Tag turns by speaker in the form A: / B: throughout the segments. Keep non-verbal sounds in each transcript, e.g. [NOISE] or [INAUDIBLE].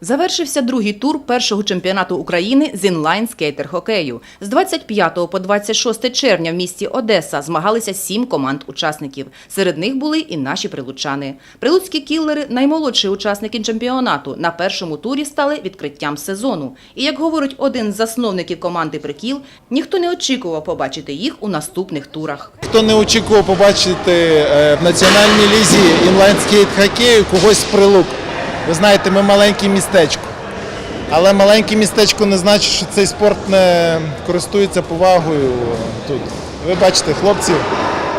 A: Завершився другий тур першого чемпіонату України з інлайн скейтер хокею. З 25 по 26 червня в місті Одеса змагалися сім команд учасників. Серед них були і наші прилучани. Прилуцькі кіллери, наймолодші учасники чемпіонату, на першому турі стали відкриттям сезону. І як говорить один з засновників команди Прикіл, ніхто не очікував побачити їх у наступних турах.
B: Хто не очікував побачити е, в національній лізі інлайн-скейт хокею когось з прилук. Ви знаєте, ми маленьке містечко. Але маленьке містечко не значить, що цей спорт не користується повагою тут. Ви бачите, хлопців,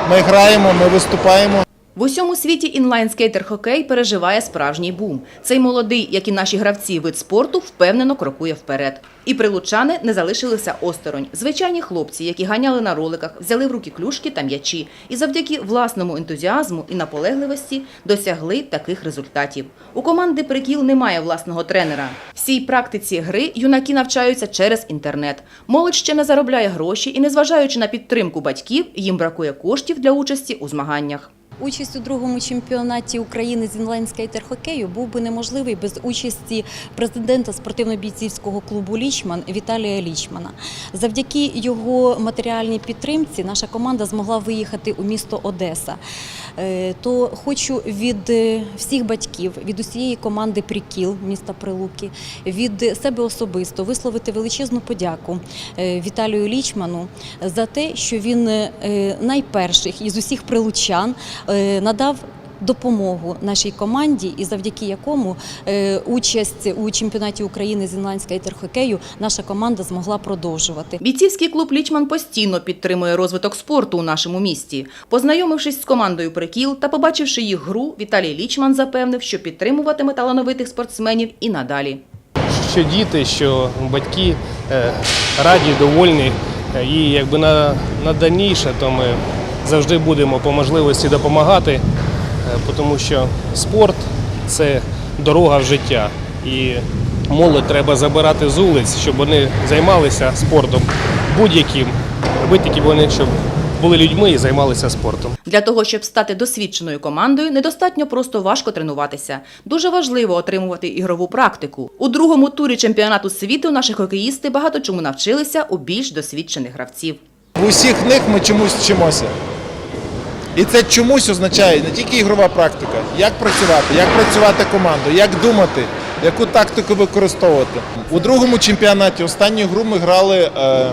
B: ми граємо, ми виступаємо.
A: В усьому світі інлайн-скейтер-хокей переживає справжній бум. Цей молодий, як і наші гравці, вид спорту впевнено крокує вперед. І прилучани не залишилися осторонь. Звичайні хлопці, які ганяли на роликах, взяли в руки клюшки та м'ячі, і завдяки власному ентузіазму і наполегливості досягли таких результатів. У команди прикіл немає власного тренера. Всій практиці гри юнаки навчаються через інтернет. Молодь ще не заробляє гроші і, незважаючи на підтримку батьків, їм бракує коштів для участі у змаганнях.
C: Участь у другому чемпіонаті України з інлайн-скейтер-хокею був би неможливий без участі президента спортивно-бійцівського клубу Лічман Віталія Лічмана. Завдяки його матеріальній підтримці наша команда змогла виїхати у місто Одеса. Е, То хочу від е, всіх батьків, від усієї команди Прикіл міста Прилуки, від себе особисто висловити величезну подяку е, Віталію Лічману за те, що він найперших із усіх прилучан надав. Допомогу нашій команді, і завдяки якому е, участь у чемпіонаті України з інлайн-скейтер-хокею наша команда змогла продовжувати.
A: Бійцівський клуб Лічман постійно підтримує розвиток спорту у нашому місті. Познайомившись з командою Прикіл та побачивши їх гру, Віталій Лічман запевнив, що підтримуватиме талановитих спортсменів і надалі.
D: що діти, що батьки е, раді, довольні. Е, І якби на, на дальніше, то ми завжди будемо по можливості допомагати, тому що спорт це дорога в життя. І молодь треба забирати з вулиць, щоб вони займалися спортом будь-яким, аби тільки вони щоб були людьми і займалися спортом.
A: Для того, щоб стати досвідченою командою, недостатньо просто важко тренуватися. Дуже важливо отримувати ігрову практику. У другому турі чемпіонату світу наші хокеїсти багато чому навчилися у більш досвідчених гравців.
B: В усіх них ми чомусь вчимося. І це чомусь означає не тільки ігрова практика, як працювати, як працювати командою, як думати, яку тактику використовувати. У другому чемпіонаті останню гру ми грали е,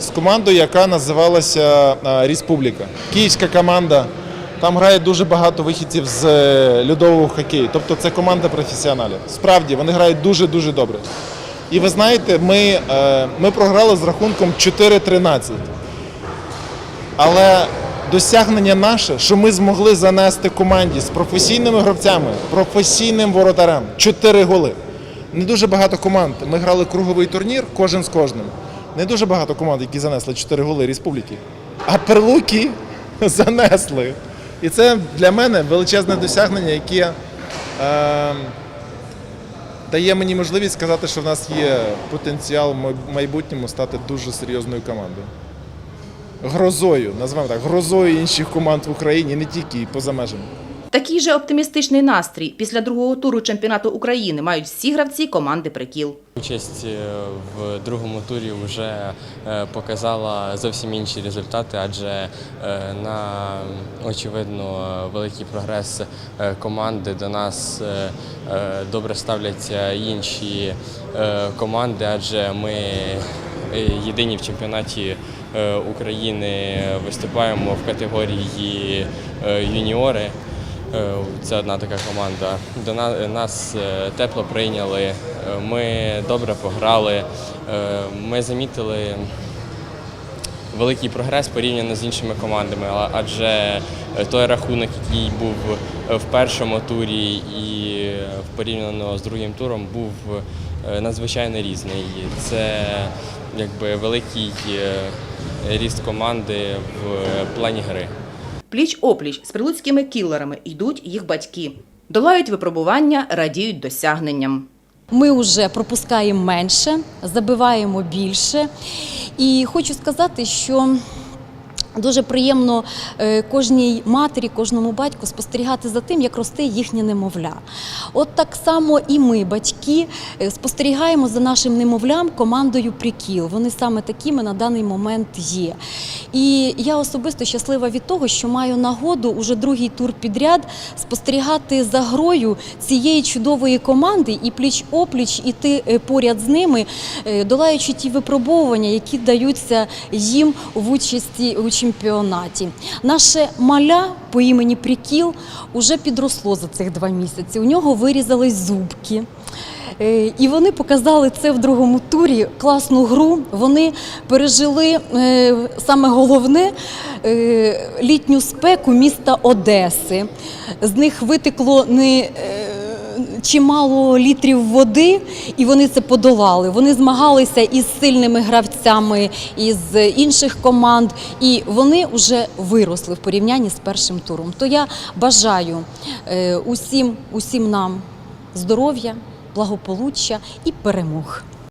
B: з командою, яка називалася е, Республіка. Київська команда. Там грає дуже багато вихідців з е, льодового хокею. Тобто це команда професіоналів. Справді, вони грають дуже-дуже добре. І ви знаєте, ми, ми програли з рахунком 4-13. Але досягнення наше, що ми змогли занести команді з професійними гравцями, професійним воротарем 4 голи. Не дуже багато команд. Ми грали круговий турнір, кожен з кожним. Не дуже багато команд, які занесли 4 голи республіки. А перлуки [LAUGHS] занесли. І це для мене величезне досягнення, яке е, дає мені можливість сказати, що в нас є потенціал в майбутньому стати дуже серйозною командою грозою, назвемо так, грозою інших команд в Україні, не тільки і поза межами.
A: Такий же оптимістичний настрій після другого туру чемпіонату України мають всі гравці команди Прикіл.
E: Участь е, в другому турі вже е, показала зовсім інші результати, адже е, на очевидно великий прогрес команди до нас добре ставляться інші команди, адже ми єдині в чемпіонаті е, України виступаємо в категорії е, юніори. Е, Це одна така команда. До нас е, тепло прийняли, е, ми добре пограли. Е, Ми замітили великий прогрес порівняно з іншими командами, адже е, той рахунок, який був е, в першому турі і е, порівняно з другим туром, був е, надзвичайно різний. Це якби великий е, ріст команди в е, плані гри.
A: Пліч-опліч з прилуцькими кілерами йдуть їх батьки. Долають випробування, радіють досягненням.
C: Ми вже пропускаємо менше, забиваємо більше. І хочу сказати, що Дуже приємно е, кожній матері, кожному батьку спостерігати за тим, як росте їхнє немовля. От так само і ми, батьки, е, спостерігаємо за нашим немовлям командою Прикіл. Вони саме такими на даний момент є. І я особисто щаслива від того, що маю нагоду уже другий тур підряд спостерігати за грою цієї чудової команди і пліч опліч іти е, поряд з ними, долаючи ті випробовування, які даються їм в участі чемпіонаті. Наше маля по імені Прикіл уже підросло за цих два місяці. У нього вирізались зубки. Е, І вони показали це в другому турі. Класну гру. Вони пережили е, саме головне е, літню спеку міста Одеси. З них витекло не чимало літрів води, і вони це подолали. Вони змагалися із сильними гравцями із інших команд, і вони вже виросли в порівнянні з першим туром. То я бажаю е, усім, усім нам здоров'я, благополуччя і перемог.